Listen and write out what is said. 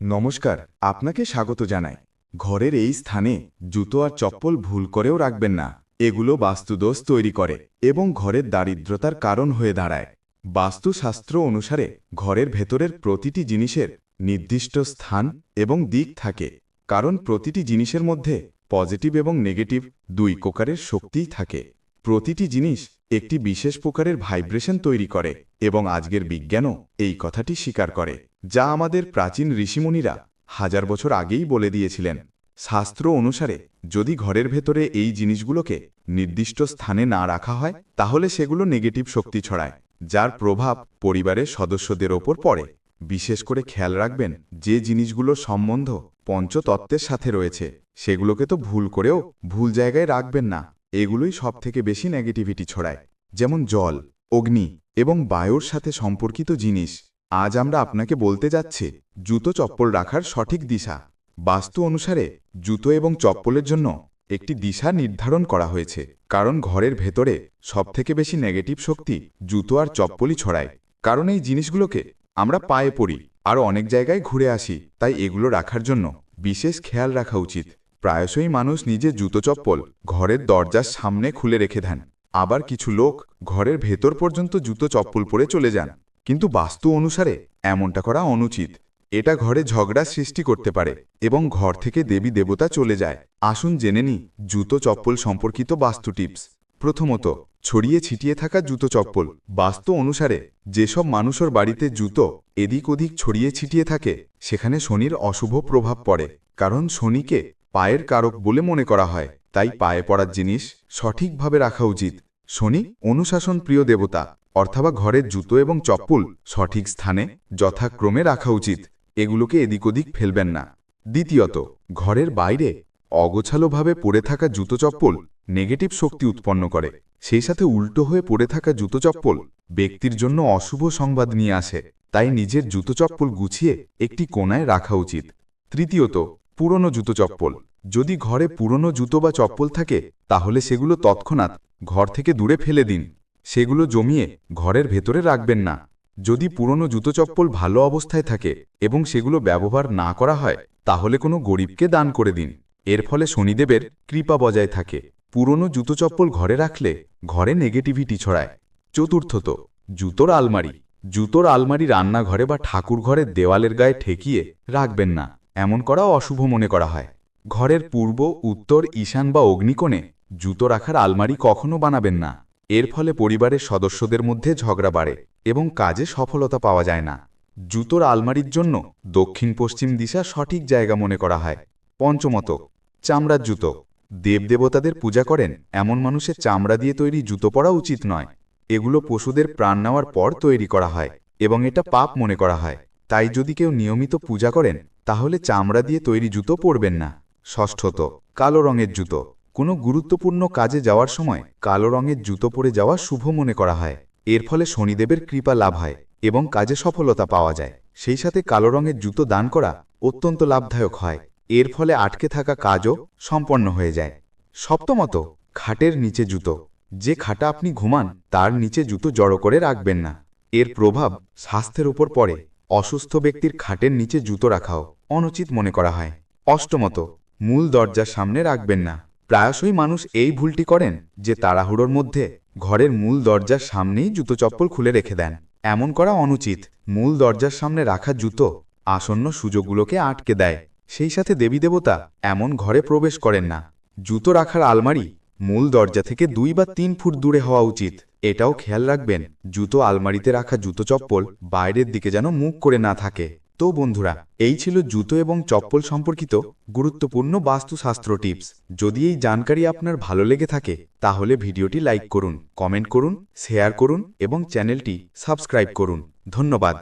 নমস্কার, আপনাকে স্বাগত জানাই। ঘরের এই স্থানে জুতো আর চপ্পল ভুল করেও রাখবেন না। এগুলো বাস্তুদোষ তৈরি করে এবং ঘরের দারিদ্রতার কারণ হয়ে দাঁড়ায়। বাস্তুশাস্ত্র অনুসারে ঘরের ভেতরের প্রতিটি জিনিসের নির্দিষ্ট স্থান এবং দিক থাকে, কারণ প্রতিটি জিনিসের মধ্যে পজিটিভ এবং নেগেটিভ দুই প্রকারের শক্তিই থাকে। প্রতিটি জিনিস একটি বিশেষ প্রকারের ভাইব্রেশন তৈরি করে এবং আজকের বিজ্ঞানও এই কথাটি স্বীকার করে। যা আমাদের প্রাচীন ঋষিমুনিরা হাজার বছর আগেই বলে দিয়েছিলেন। শাস্ত্র অনুসারে, যদি ঘরের ভেতরে এই জিনিসগুলোকে নির্দিষ্ট স্থানে না রাখা হয়, তাহলে সেগুলো নেগেটিভ শক্তি ছড়ায়, যার প্রভাব পরিবারের সদস্যদের ওপর পড়ে। বিশেষ করে খেয়াল রাখবেন, যে জিনিসগুলো সম্বন্ধ পঞ্চতত্ত্বের সাথে রয়েছে, সেগুলোকে তো ভুল করেও ভুল জায়গায় রাখবেন না। এগুলোই সবথেকে বেশি নেগেটিভিটি ছড়ায়, যেমন জল, অগ্নি এবং বায়ুর সাথে সম্পর্কিত জিনিস। আজ আমরা আপনাকে বলতে যাচ্ছি, জুতো চপ্পল রাখার সঠিক দিশা। বাস্তু অনুসারে, জুতো এবং চপ্পলের জন্য একটি দিশা নির্ধারণ করা হয়েছে, কারণ ঘরের ভেতরে সবথেকে বেশি নেগেটিভ শক্তি জুতো আর চপ্পলই ছড়ায়। কারণ এই জিনিসগুলোকে আমরা পায়ে পড়ি আর অনেক জায়গায় ঘুরে আসি, তাই এগুলো রাখার জন্য বিশেষ খেয়াল রাখা উচিত। প্রায়শই মানুষ নিজে জুতো চপ্পল ঘরের দরজার সামনে খুলে রেখে দেন। আবার কিছু লোক ঘরের ভেতর পর্যন্ত জুতো চপ্পল পরে চলে যান। কিন্তু বাস্তু অনুসারে এমনটা করা অনুচিত। এটা ঘরে ঝগড়া সৃষ্টি করতে পারে এবং ঘর থেকে দেবী দেবতা চলে যায়। আসুন জেনে নি জুতো চপ্পল সম্পর্কিত বাস্তু টিপস। প্রথমত, ছড়িয়ে ছিটিয়ে থাকা জুতো চপ্পল। বাস্তু অনুসারে, যেসব মানুষের বাড়িতে জুতো এদিক ওদিক ছড়িয়ে ছিটিয়ে থাকে, সেখানে শনির অশুভ প্রভাব পড়ে। কারণ শনিকে পায়ের কারক বলে মনে করা হয়, তাই পায়ে পড়ার জিনিস সঠিকভাবে রাখা উচিত। শনি অনুশাসন প্রিয় দেবতা। অর্থাৎ ঘরের জুতো এবং চপ্পল সঠিক স্থানে, যথাক্রমে রাখা উচিত। এগুলোকে এদিক ওদিক ফেলবেন না। দ্বিতীয়ত, ঘরের বাইরে অগোছালোভাবে পড়ে থাকা জুতো চপ্পল নেগেটিভ শক্তি উৎপন্ন করে। সেই সাথে উল্টো হয়ে পড়ে থাকা জুতো চপ্পল ব্যক্তির জন্য অশুভ সংবাদ নিয়ে আসে। তাই নিজের জুতো চপ্পল গুছিয়ে একটি কোণায় রাখা উচিত। তৃতীয়ত, পুরনো জুতো চপ্পল। যদি ঘরে পুরনো জুতো বা চপ্পল থাকে, তাহলে সেগুলো তৎক্ষণাৎ ঘর থেকে দূরে ফেলে দিন। সেগুলো জমিয়ে ঘরের ভেতরে রাখবেন না। যদি পুরনো জুতো চপ্পল ভালো অবস্থায় থাকে এবং সেগুলো ব্যবহার না করা হয়, তাহলে কোনো গরিবকে দান করে দিন। এর ফলে শনিদেবের কৃপা বজায় থাকে। পুরনো জুতো চপ্পল ঘরে রাখলে ঘরে নেগেটিভিটি ছড়ায়। চতুর্থত, জুতোর আলমারি। জুতোর আলমারি রান্নাঘরে বা ঠাকুর ঘরের দেওয়ালের গায়ে ঠেকিয়ে রাখবেন না। এমন করাও অশুভ মনে করা হয়। ঘরের পূর্ব, উত্তর, ঈশান বা অগ্নিকোণে জুতো রাখার আলমারি কখনো বানাবেন না। এর ফলে পরিবারের সদস্যদের মধ্যে ঝগড়া বাড়ে এবং কাজে সফলতা পাওয়া যায় না। জুতোর আলমারির জন্য দক্ষিণ পশ্চিম দিশা সঠিক জায়গা মনে করা হয়। পঞ্চমত, চামড়ার জুতো। দেবদেবতাদের পূজা করেন এমন মানুষের চামড়া দিয়ে তৈরি জুতো পরা উচিত নয়। এগুলো পশুদের প্রাণ নেওয়ার পর তৈরি করা হয় এবং এটা পাপ মনে করা হয়। তাই যদি কেউ নিয়মিত পূজা করেন, তাহলে চামড়া দিয়ে তৈরি জুতো পরবেন না। ষষ্ঠত, কালো রঙের জুতো। কোনো গুরুত্বপূর্ণ কাজে যাওয়ার সময় কালো রঙের জুতো পরে যাওয়া শুভ মনে করা হয়। এর ফলে শনিদেবের কৃপা লাভ হয় এবং কাজে সফলতা পাওয়া যায়। সেই সাথে কালো রঙের জুতো দান করা অত্যন্ত লাভদায়ক হয়। এর ফলে আটকে থাকা কাজও সম্পন্ন হয়ে যায়। সপ্তমত, খাটের নিচে জুতো। যে খাটা আপনি ঘুমান, তার নিচে জুতো জড়ো করে রাখবেন না। এর প্রভাব স্বাস্থ্যের উপর পড়ে। অসুস্থ ব্যক্তির খাটের নিচে জুতো রাখাও অনুচিত মনে করা হয়। অষ্টমত, মূল দরজার সামনে রাখবেন না। প্রায়শই মানুষ এই ভুলটি করেন যে তাড়াহুড়োর মধ্যে ঘরের মূল দরজার সামনেই জুতো চপ্পল খুলে রেখে দেন। এমন করা অনুচিত। মূল দরজার সামনে রাখা জুতো আসন্ন সুযোগগুলোকে আটকে দেয়। সেই সাথে দেবী দেবতা এমন ঘরে প্রবেশ করেন না। জুতো রাখার আলমারি মূল দরজা থেকে দুই বা তিন ফুট দূরে হওয়া উচিত। এটাও খেয়াল রাখবেন, জুতো আলমারিতে রাখা জুতো চপ্পল বাইরের দিকে যেন মুখ করে না থাকে। তো বন্ধুরা, এই ছিল জুতো এবং চপ্পল সম্পর্কিত গুরুত্বপূর্ণ বাস্তুশাস্ত্র টিপস। যদি এই জানকারি আপনার ভালো লেগে থাকে, তাহলে ভিডিওটি লাইক করুন, কমেন্ট করুন, শেয়ার করুন এবং চ্যানেলটি সাবস্ক্রাইব করুন। ধন্যবাদ।